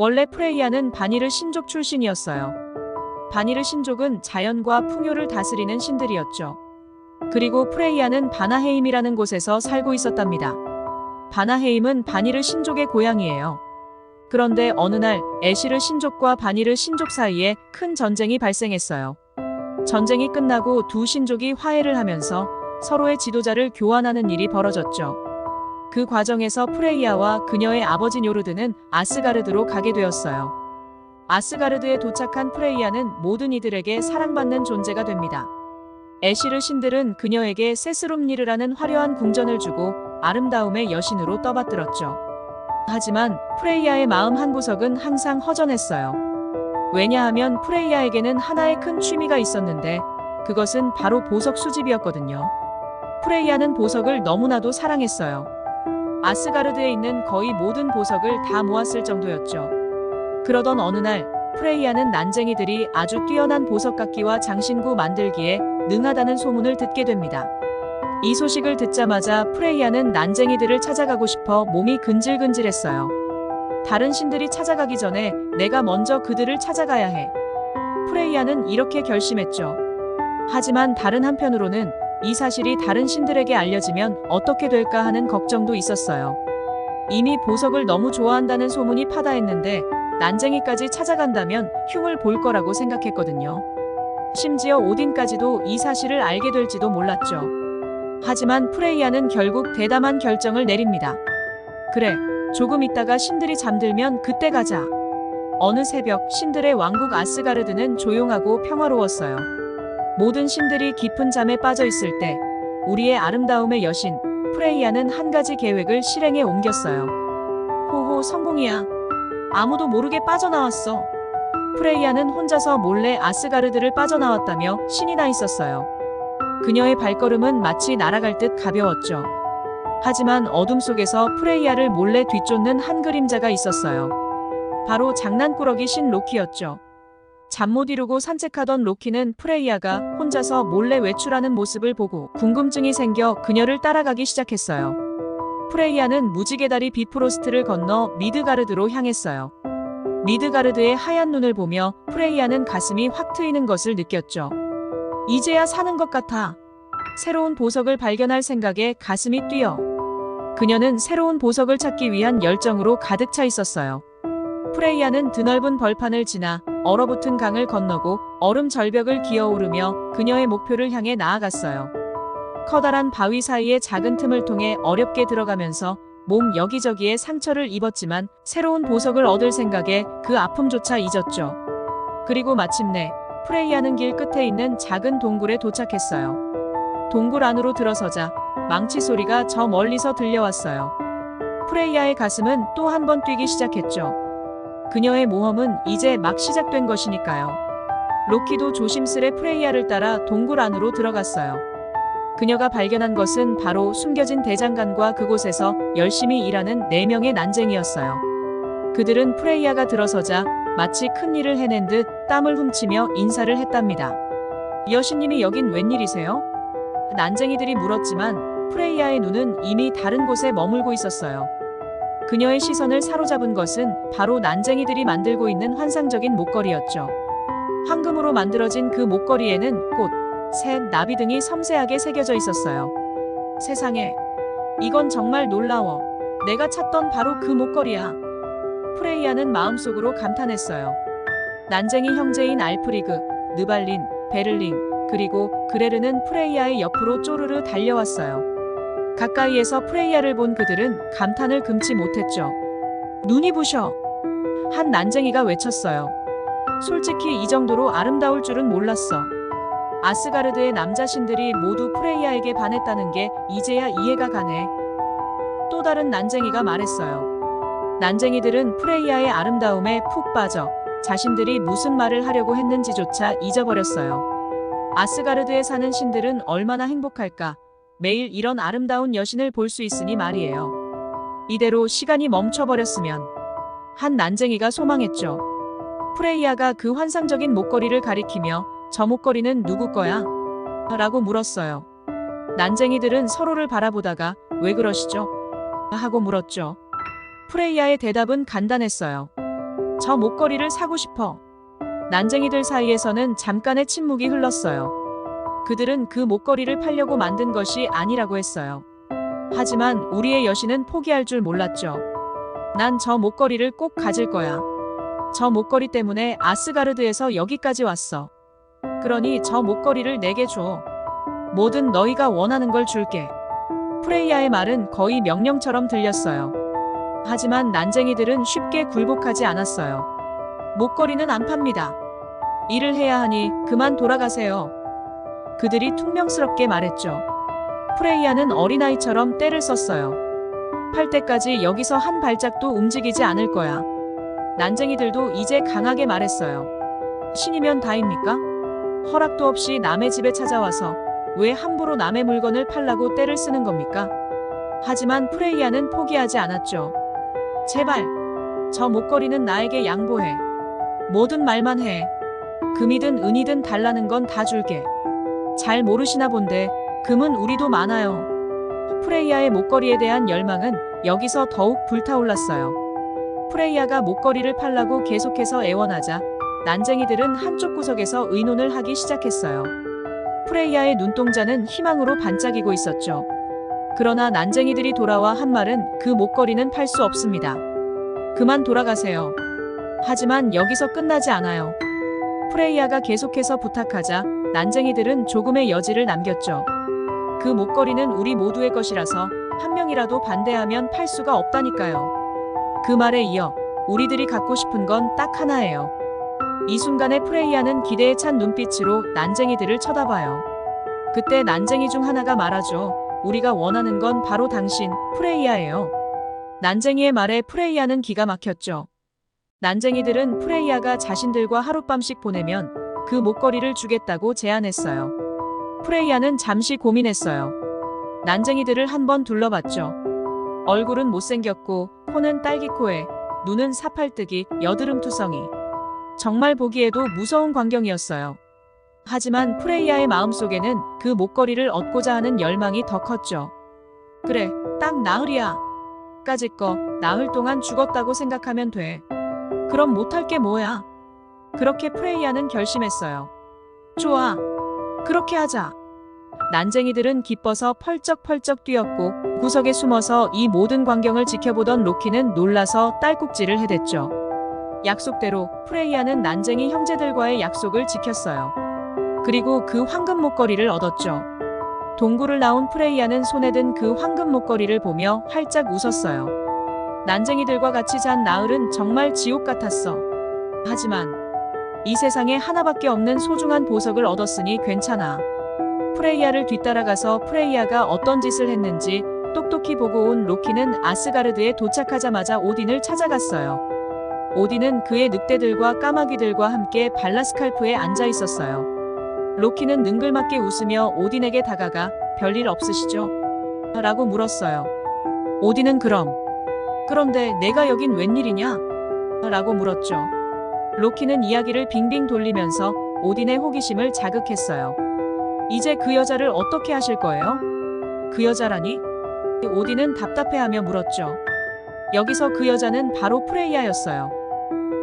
원래 프레이야는 바니르 신족 출신이었어요. 바니르 신족은 자연과 풍요를 다스리는 신들이었죠. 그리고 프레이야는 바나헤임이라는 곳에서 살고 있었답니다. 바나헤임은 바니르 신족의 고향이에요. 그런데 어느 날 에시르 신족과 바니르 신족 사이에 큰 전쟁이 발생했어요. 전쟁이 끝나고 두 신족이 화해를 하면서 서로의 지도자를 교환하는 일이 벌어졌죠. 그 과정에서 프레이야와 그녀의 아버지 요르드는 아스가르드로 가게 되었어요. 아스가르드에 도착한 프레이야는 모든 이들에게 사랑받는 존재가 됩니다. 에시르 신들은 그녀에게 세스롬니르라는 화려한 궁전을 주고 아름다움의 여신으로 떠받들었죠. 하지만 프레이야의 마음 한 구석은 항상 허전했어요. 왜냐하면 프레이야에게는 하나의 큰 취미가 있었는데 그것은 바로 보석 수집이었거든요. 프레이야는 보석을 너무나도 사랑했어요. 아스가르드에 있는 거의 모든 보석을 다 모았을 정도였죠. 그러던 어느 날 프레이야는 난쟁이들이 아주 뛰어난 보석깎기와 장신구 만들기에 능하다는 소문을 듣게 됩니다. 이 소식을 듣자마자 프레이야는 난쟁이들을 찾아가고 싶어 몸이 근질근질했어요. 다른 신들이 찾아가기 전에 내가 먼저 그들을 찾아가야 해. 프레이야는 이렇게 결심했죠. 하지만 다른 한편으로는 이 사실이 다른 신들에게 알려지면 어떻게 될까 하는 걱정도 있었어요. 이미 보석을 너무 좋아한다는 소문이 파다했는데 난쟁이까지 찾아간다면 흉을 볼 거라고 생각했거든요. 심지어 오딘까지도 이 사실을 알게 될지도 몰랐죠. 하지만 프레이야는 결국 대담한 결정을 내립니다. 그래, 조금 있다가 신들이 잠들면 그때 가자. 어느 새벽 신들의 왕국 아스가르드는 조용하고 평화로웠어요. 모든 신들이 깊은 잠에 빠져 있을 때 우리의 아름다움의 여신 프레이야는 한 가지 계획을 실행에 옮겼어요. 호호 성공이야. 아무도 모르게 빠져나왔어. 프레이야는 혼자서 몰래 아스가르드를 빠져나왔다며 신이 나 있었어요. 그녀의 발걸음은 마치 날아갈 듯 가벼웠죠. 하지만 어둠 속에서 프레이야를 몰래 뒤쫓는 한 그림자가 있었어요. 바로 장난꾸러기 신 로키였죠. 잠 못 이루고 산책하던 로키는 프레이야가 혼자서 몰래 외출하는 모습을 보고 궁금증이 생겨 그녀를 따라가기 시작했어요. 프레이야는 무지개 다리 비프로스트를 건너 미드가르드로 향했어요. 미드가르드의 하얀 눈을 보며 프레이야는 가슴이 확 트이는 것을 느꼈죠. 이제야 사는 것 같아. 새로운 보석을 발견할 생각에 가슴이 뛰어. 그녀는 새로운 보석을 찾기 위한 열정으로 가득 차 있었어요. 프레이야는 드넓은 벌판을 지나 얼어붙은 강을 건너고 얼음 절벽을 기어오르며 그녀의 목표를 향해 나아갔어요. 커다란 바위 사이의 작은 틈을 통해 어렵게 들어가면서 몸 여기저기에 상처를 입었지만 새로운 보석을 얻을 생각에 그 아픔조차 잊었죠. 그리고 마침내 프레이야는 길 끝에 있는 작은 동굴에 도착했어요. 동굴 안으로 들어서자 망치 소리가 저 멀리서 들려왔어요. 프레이야의 가슴은 또 한 번 뛰기 시작했죠. 그녀의 모험은 이제 막 시작된 것이니까요. 로키도 조심스레 프레이야를 따라 동굴 안으로 들어갔어요. 그녀가 발견한 것은 바로 숨겨진 대장간과 그곳에서 열심히 일하는 네명의 난쟁이였어요. 그들은 프레이야가 들어서자 마치 큰 일을 해낸 듯 땀을 훔치며 인사를 했답니다. 여신님이 여긴 웬일이세요? 난쟁이들이 물었지만 프레이야의 눈은 이미 다른 곳에 머물고 있었어요. 그녀의 시선을 사로잡은 것은 바로 난쟁이들이 만들고 있는 환상적인 목걸이였죠. 황금으로 만들어진 그 목걸이에는 꽃, 새, 나비 등이 섬세하게 새겨져 있었어요. 세상에, 이건 정말 놀라워. 내가 찾던 바로 그 목걸이야. 프레이야는 마음속으로 감탄했어요. 난쟁이 형제인 알프리그, 느발린, 베를린, 그리고 그레르는 프레이야의 옆으로 쪼르르 달려왔어요. 가까이에서 프레이야를 본 그들은 감탄을 금치 못했죠. 눈이 부셔. 한 난쟁이가 외쳤어요. 솔직히 이 정도로 아름다울 줄은 몰랐어. 아스가르드의 남자 신들이 모두 프레이야에게 반했다는 게 이제야 이해가 가네. 또 다른 난쟁이가 말했어요. 난쟁이들은 프레이야의 아름다움에 푹 빠져 자신들이 무슨 말을 하려고 했는지조차 잊어버렸어요. 아스가르드에 사는 신들은 얼마나 행복할까? 매일 이런 아름다운 여신을 볼 수 있으니 말이에요. 이대로 시간이 멈춰버렸으면 한 난쟁이가 소망했죠. 프레이야가 그 환상적인 목걸이를 가리키며 저 목걸이는 누구 거야? 라고 물었어요. 난쟁이들은 서로를 바라보다가 왜 그러시죠? 하고 물었죠. 프레이야의 대답은 간단했어요. 저 목걸이를 사고 싶어. 난쟁이들 사이에서는 잠깐의 침묵이 흘렀어요. 그들은 그 목걸이를 팔려고 만든 것이 아니라고 했어요. 하지만 우리의 여신은 포기할 줄 몰랐죠. 난 저 목걸이를 꼭 가질 거야. 저 목걸이 때문에 아스가르드에서 여기까지 왔어. 그러니 저 목걸이를 내게 줘. 뭐든 너희가 원하는 걸 줄게. 프레이야의 말은 거의 명령처럼 들렸어요. 하지만 난쟁이들은 쉽게 굴복하지 않았어요. 목걸이는 안 팝니다. 일을 해야 하니 그만 돌아가세요. 그들이 퉁명스럽게 말했죠. 프레이야는 어린아이처럼 때를 썼어요. 팔 때까지 여기서 한 발짝도 움직이지 않을 거야. 난쟁이들도 이제 강하게 말했어요. 신이면 다입니까? 허락도 없이 남의 집에 찾아와서 왜 함부로 남의 물건을 팔라고 때를 쓰는 겁니까? 하지만 프레이야는 포기하지 않았죠. 제발, 저 목걸이는 나에게 양보해. 뭐든 말만 해. 금이든 은이든 달라는 건 다 줄게. 잘 모르시나 본데, 금은 우리도 많아요. 프레이야의 목걸이에 대한 열망은 여기서 더욱 불타올랐어요. 프레이야가 목걸이를 팔라고 계속해서 애원하자 난쟁이들은 한쪽 구석에서 의논을 하기 시작했어요. 프레이야의 눈동자는 희망으로 반짝이고 있었죠. 그러나 난쟁이들이 돌아와 한 말은 그 목걸이는 팔 수 없습니다. 그만 돌아가세요. 하지만 여기서 끝나지 않아요. 프레이야가 계속해서 부탁하자 난쟁이들은 조금의 여지를 남겼죠. 그 목걸이는 우리 모두의 것이라서 한 명이라도 반대하면 팔 수가 없다니까요. 그 말에 이어 우리들이 갖고 싶은 건 딱 하나예요. 이 순간에 프레이야는 기대에 찬 눈빛으로 난쟁이들을 쳐다봐요. 그때 난쟁이 중 하나가 말하죠. 우리가 원하는 건 바로 당신, 프레이야예요. 난쟁이의 말에 프레이야는 기가 막혔죠. 난쟁이들은 프레이야가 자신들과 하룻밤씩 보내면 그 목걸이를 주겠다고 제안했어요. 프레이야는 잠시 고민했어요. 난쟁이들을 한번 둘러봤죠. 얼굴은 못생겼고, 코는 딸기코에, 눈은 사팔뜨기, 여드름투성이. 정말 보기에도 무서운 광경이었어요. 하지만 프레이야의 마음속에는 그 목걸이를 얻고자 하는 열망이 더 컸죠. 그래, 딱 나흘이야. 까짓 거, 나흘 동안 죽었다고 생각하면 돼. 그럼 못할 게 뭐야? 그렇게 프레이야는 결심했어요. 좋아. 그렇게 하자. 난쟁이들은 기뻐서 펄쩍펄쩍 뛰었고 구석에 숨어서 이 모든 광경을 지켜보던 로키는 놀라서 딸꾹질을 해댔죠. 약속대로 프레이야는 난쟁이 형제들과의 약속을 지켰어요. 그리고 그 황금 목걸이를 얻었죠. 동굴을 나온 프레이야는 손에 든 그 황금 목걸이를 보며 활짝 웃었어요. 난쟁이들과 같이 잔 나흘은 정말 지옥 같았어. 하지만 이 세상에 하나밖에 없는 소중한 보석을 얻었으니 괜찮아. 프레이야를 뒤따라가서 프레이야가 어떤 짓을 했는지 똑똑히 보고 온 로키는 아스가르드에 도착하자마자 오딘을 찾아갔어요. 오딘은 그의 늑대들과 까마귀들과 함께 발라스칼프에 앉아 있었어요. 로키는 능글맞게 웃으며 오딘에게 다가가 별일 없으시죠? 라고 물었어요. 오딘은 그럼. 그런데 내가 여긴 웬일이냐? 라고 물었죠. 로키는 이야기를 빙빙 돌리면서 오딘의 호기심을 자극했어요. 이제 그 여자를 어떻게 하실 거예요? 그 여자라니? 오딘은 답답해하며 물었죠. 여기서 그 여자는 바로 프레이야였어요.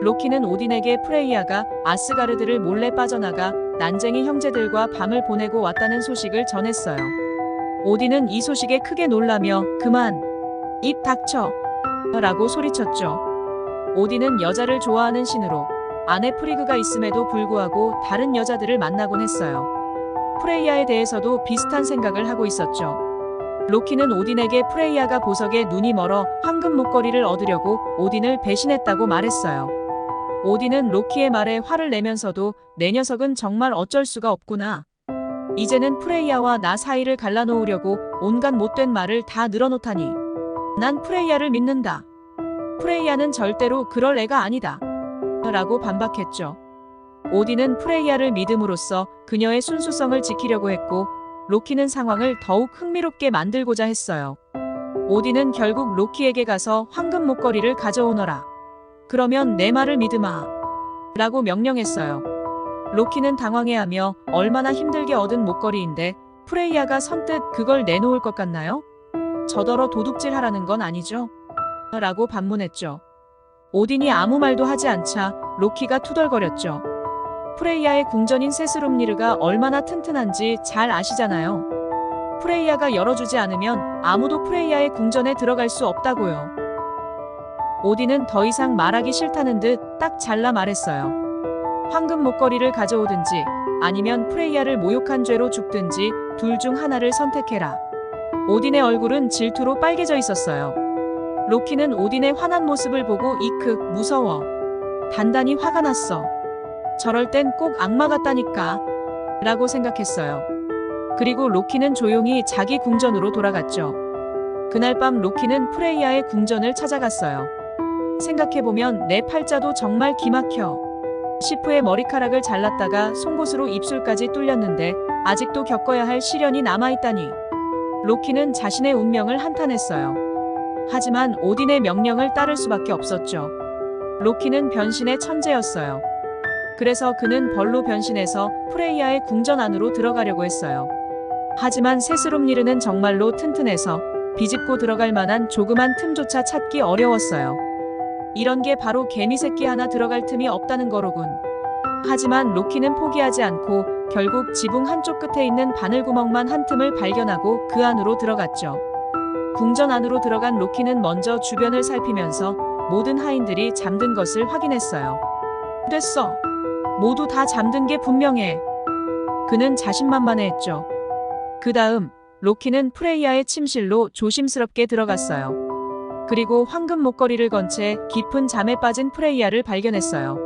로키는 오딘에게 프레이야가 아스가르드를 몰래 빠져나가 난쟁이 형제들과 밤을 보내고 왔다는 소식을 전했어요. 오딘은 이 소식에 크게 놀라며 그만 입 닥쳐 라고 소리쳤죠. 오딘은 여자를 좋아하는 신으로 아내 프리그가 있음에도 불구하고 다른 여자들을 만나곤 했어요. 프레이야에 대해서도 비슷한 생각을 하고 있었죠. 로키는 오딘에게 프레이야가 보석에 눈이 멀어 황금 목걸이를 얻으려고 오딘을 배신했다고 말했어요. 오딘은 로키의 말에 화를 내면서도 내 녀석은 정말 어쩔 수가 없구나. 이제는 프레이야와 나 사이를 갈라놓으려고 온갖 못된 말을 다 늘어놓다니. 난 프레이야를 믿는다. 프레이야는 절대로 그럴 애가 아니다. 라고 반박했죠. 오딘은 프레이야를 믿음으로써 그녀의 순수성을 지키려고 했고 로키는 상황을 더욱 흥미롭게 만들고자 했어요. 오딘은 결국 로키에게 가서 황금 목걸이를 가져오너라. 그러면 내 말을 믿으마. 라고 명령했어요. 로키는 당황해하며 얼마나 힘들게 얻은 목걸이인데 프레이야가 선뜻 그걸 내놓을 것 같나요? 저더러 도둑질 하라는 건 아니죠? 라고 반문했죠. 오딘이 아무 말도 하지 않자 로키가 투덜거렸죠. 프레이야의 궁전인 세스룸니르가 얼마나 튼튼한지 잘 아시잖아요. 프레이야가 열어주지 않으면 아무도 프레이야의 궁전에 들어갈 수 없다고요. 오딘은 더 이상 말하기 싫다는 듯 딱 잘라 말했어요. 황금 목걸이를 가져오든지 아니면 프레이야를 모욕한 죄로 죽든지 둘 중 하나를 선택해라. 오딘의 얼굴은 질투로 빨개져 있었어요. 로키는 오딘의 화난 모습을 보고 이크 무서워. 단단히 화가 났어. 저럴 땐 꼭 악마 같다니까. 라고 생각했어요. 그리고 로키는 조용히 자기 궁전으로 돌아갔죠. 그날 밤 로키는 프레이야의 궁전을 찾아갔어요. 생각해보면 내 팔자도 정말 기막혀. 시프의 머리카락을 잘랐다가 송곳으로 입술까지 뚫렸는데 아직도 겪어야 할 시련이 남아있다니. 로키는 자신의 운명을 한탄했어요. 하지만 오딘의 명령을 따를 수밖에 없었죠. 로키는 변신의 천재였어요. 그래서 그는 벌로 변신해서 프레이야의 궁전 안으로 들어가려고 했어요. 하지만 세스룸니르는 정말로 튼튼해서 비집고 들어갈 만한 조그만 틈조차 찾기 어려웠어요. 이런 게 바로 개미 새끼 하나 들어갈 틈이 없다는 거로군. 하지만 로키는 포기하지 않고 결국 지붕 한쪽 끝에 있는 바늘 구멍만 한 틈을 발견하고 그 안으로 들어갔죠. 궁전 안으로 들어간 로키는 먼저 주변을 살피면서 모든 하인들이 잠든 것을 확인했어요. 됐어. 모두 다 잠든 게 분명해. 그는 자신만만해했죠. 그 다음 로키는 프레이야의 침실로 조심스럽게 들어갔어요. 그리고 황금 목걸이를 건 채 깊은 잠에 빠진 프레이야를 발견했어요.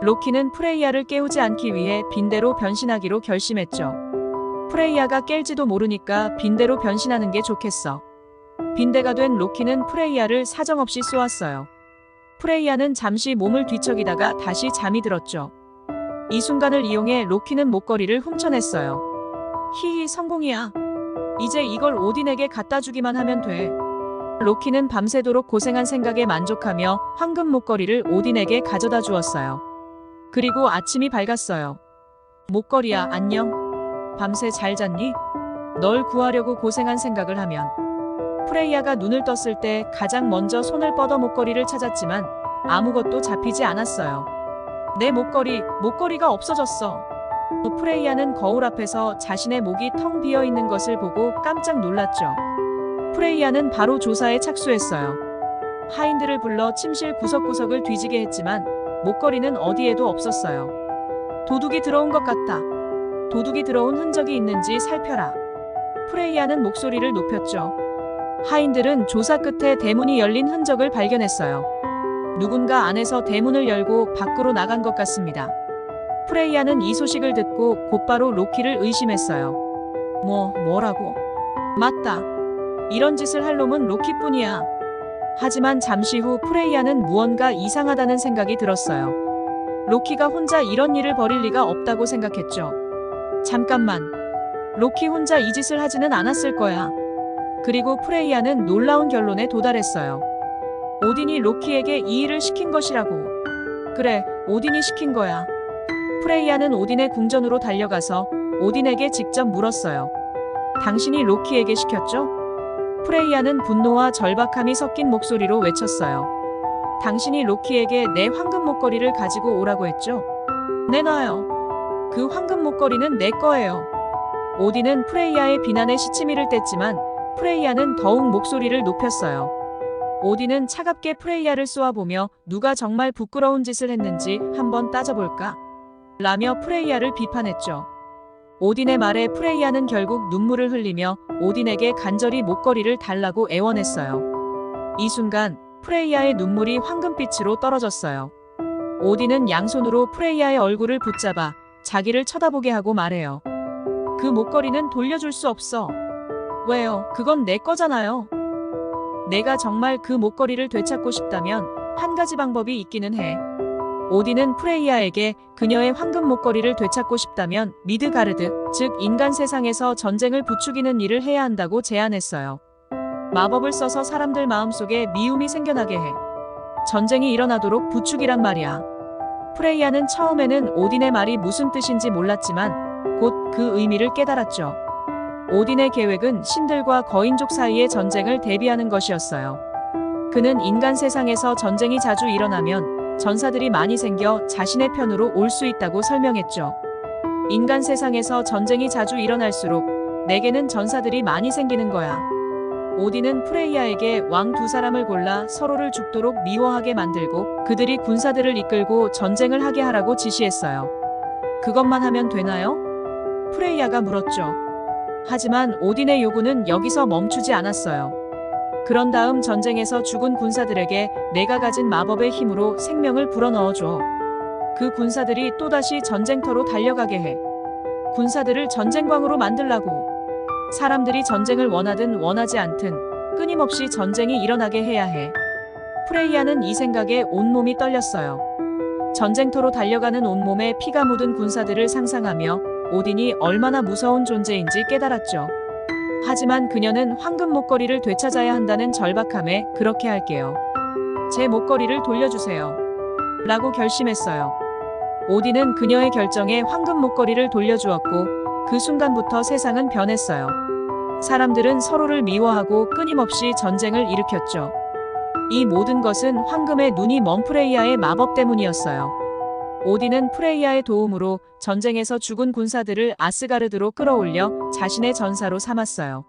로키는 프레이야를 깨우지 않기 위해 빈대로 변신하기로 결심했죠. 프레이야가 깰지도 모르니까 빈대로 변신하는 게 좋겠어. 빈대가 된 로키는 프레이야를 사정없이 쏘았어요. 프레이야는 잠시 몸을 뒤척이다가 다시 잠이 들었죠. 이 순간을 이용해 로키는 목걸이를 훔쳐냈어요. 히히 성공이야. 이제 이걸 오딘에게 갖다 주기만 하면 돼. 로키는 밤새도록 고생한 생각에 만족하며 황금 목걸이를 오딘에게 가져다 주었어요. 그리고 아침이 밝았어요. 목걸이야, 안녕. 밤새 잘 잤니? 널 구하려고 고생한 생각을 하면. 프레이야가 눈을 떴을 때 가장 먼저 손을 뻗어 목걸이를 찾았지만 아무것도 잡히지 않았어요. 내 목걸이, 목걸이가 없어졌어. 프레이야는 거울 앞에서 자신의 목이 텅 비어 있는 것을 보고 깜짝 놀랐죠. 프레이야는 바로 조사에 착수했어요. 하인들을 불러 침실 구석구석을 뒤지게 했지만 목걸이는 어디에도 없었어요. 도둑이 들어온 것 같다. 도둑이 들어온 흔적이 있는지 살펴라. 프레이야는 목소리를 높였죠. 하인들은 조사 끝에 대문이 열린 흔적을 발견했어요. 누군가 안에서 대문을 열고 밖으로 나간 것 같습니다. 프레이야는 이 소식을 듣고 곧바로 로키를 의심했어요. 뭐, 뭐라고? 맞다. 이런 짓을 할 놈은 로키뿐이야. 하지만 잠시 후 프레이야는 무언가 이상하다는 생각이 들었어요. 로키가 혼자 이런 일을 벌일 리가 없다고 생각했죠. 잠깐만. 로키 혼자 이 짓을 하지는 않았을 거야. 그리고 프레이야는 놀라운 결론에 도달했어요. 오딘이 로키에게 이 일을 시킨 것이라고. 그래, 오딘이 시킨 거야. 프레이야는 오딘의 궁전으로 달려가서 오딘에게 직접 물었어요. 당신이 로키에게 시켰죠? 프레이야는 분노와 절박함이 섞인 목소리로 외쳤어요. 당신이 로키에게 내 황금 목걸이를 가지고 오라고 했죠? 내놔요. 그 황금 목걸이는 내 거예요. 오딘은 프레이야의 비난에 시치미를 뗐지만 프레이야는 더욱 목소리를 높였어요. 오딘은 차갑게 프레이야를 쏘아보며 누가 정말 부끄러운 짓을 했는지 한번 따져볼까? 라며 프레이야를 비판했죠. 오딘의 말에 프레이야는 결국 눈물을 흘리며 오딘에게 간절히 목걸이를 달라고 애원했어요. 이 순간 프레이야의 눈물이 황금빛으로 떨어졌어요. 오딘은 양손으로 프레이야의 얼굴을 붙잡아 자기를 쳐다보게 하고 말해요. 그 목걸이는 돌려줄 수 없어. 왜요? 그건 내 거잖아요. 내가 정말 그 목걸이를 되찾고 싶다면 한 가지 방법이 있기는 해. 오딘은 프레이야에게 그녀의 황금 목걸이를 되찾고 싶다면 미드가르드, 즉 인간 세상에서 전쟁을 부추기는 일을 해야 한다고 제안했어요. 마법을 써서 사람들 마음속에 미움이 생겨나게 해. 전쟁이 일어나도록 부추기란 말이야. 프레이야는 처음에는 오딘의 말이 무슨 뜻인지 몰랐지만 곧 그 의미를 깨달았죠. 오딘의 계획은 신들과 거인족 사이의 전쟁을 대비하는 것이었어요. 그는 인간 세상에서 전쟁이 자주 일어나면 전사들이 많이 생겨 자신의 편으로 올 수 있다고 설명했죠. 인간 세상에서 전쟁이 자주 일어날수록 내게는 전사들이 많이 생기는 거야. 오딘은 프레이야에게 왕 두 사람을 골라 서로를 죽도록 미워하게 만들고 그들이 군사들을 이끌고 전쟁을 하게 하라고 지시했어요. 그것만 하면 되나요? 프레이야가 물었죠. 하지만 오딘의 요구는 여기서 멈추지 않았어요. 그런 다음 전쟁에서 죽은 군사들에게 내가 가진 마법의 힘으로 생명을 불어넣어줘. 그 군사들이 또다시 전쟁터로 달려가게 해. 군사들을 전쟁광으로 만들라고. 사람들이 전쟁을 원하든 원하지 않든 끊임없이 전쟁이 일어나게 해야 해. 프레이야는 이 생각에 온몸이 떨렸어요. 전쟁터로 달려가는 온몸에 피가 묻은 군사들을 상상하며 오딘이 얼마나 무서운 존재인지 깨달았죠. 하지만 그녀는 황금 목걸이를 되찾아야 한다는 절박함에 그렇게 할게요. 제 목걸이를 돌려주세요. 라고 결심했어요. 오딘은 그녀의 결정에 황금 목걸이를 돌려주었고 그 순간부터 세상은 변했어요. 사람들은 서로를 미워하고 끊임없이 전쟁을 일으켰죠. 이 모든 것은 황금의 눈이 먼 프레이야의 마법 때문이었어요. 오딘은 프레이야의 도움으로 전쟁에서 죽은 군사들을 아스가르드로 끌어올려 자신의 전사로 삼았어요.